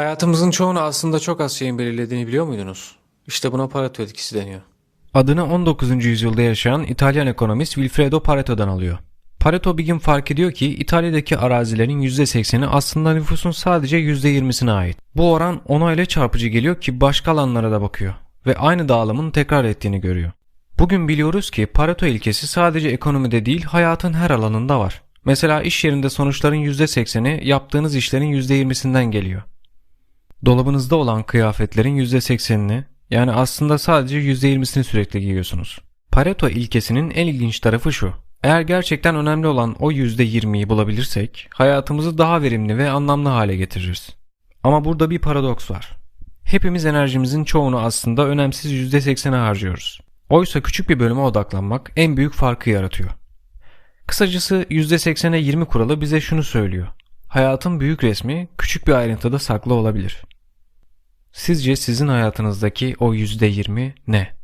Hayatımızın çoğunu aslında çok az şeyin belirlediğini biliyor muydunuz? İşte buna Pareto etkisi deniyor. Adını 19. yüzyılda yaşayan İtalyan ekonomist Wilfredo Pareto'dan alıyor. Pareto bir gün fark ediyor ki İtalya'daki arazilerin %80'i aslında nüfusun sadece %20'sine ait. Bu oran ona öyle çarpıcı geliyor ki başka alanlara da bakıyor ve aynı dağılımın tekrar ettiğini görüyor. Bugün biliyoruz ki Pareto ilkesi sadece ekonomide değil hayatın her alanında var. Mesela iş yerinde sonuçların %80'i yaptığınız işlerin %20'sinden geliyor. Dolabınızda olan kıyafetlerin %80'ini yani aslında sadece %20'sini sürekli giyiyorsunuz. Pareto ilkesinin en ilginç tarafı şu. Eğer gerçekten önemli olan o %20'yi bulabilirsek hayatımızı daha verimli ve anlamlı hale getiririz. Ama burada bir paradoks var. Hepimiz enerjimizin çoğunu aslında önemsiz %80'e harcıyoruz. Oysa küçük bir bölüme odaklanmak en büyük farkı yaratıyor. Kısacası %80'e 20 kuralı bize şunu söylüyor. Hayatın büyük resmi küçük bir ayrıntıda saklı olabilir. Sizce sizin hayatınızdaki o %20 ne?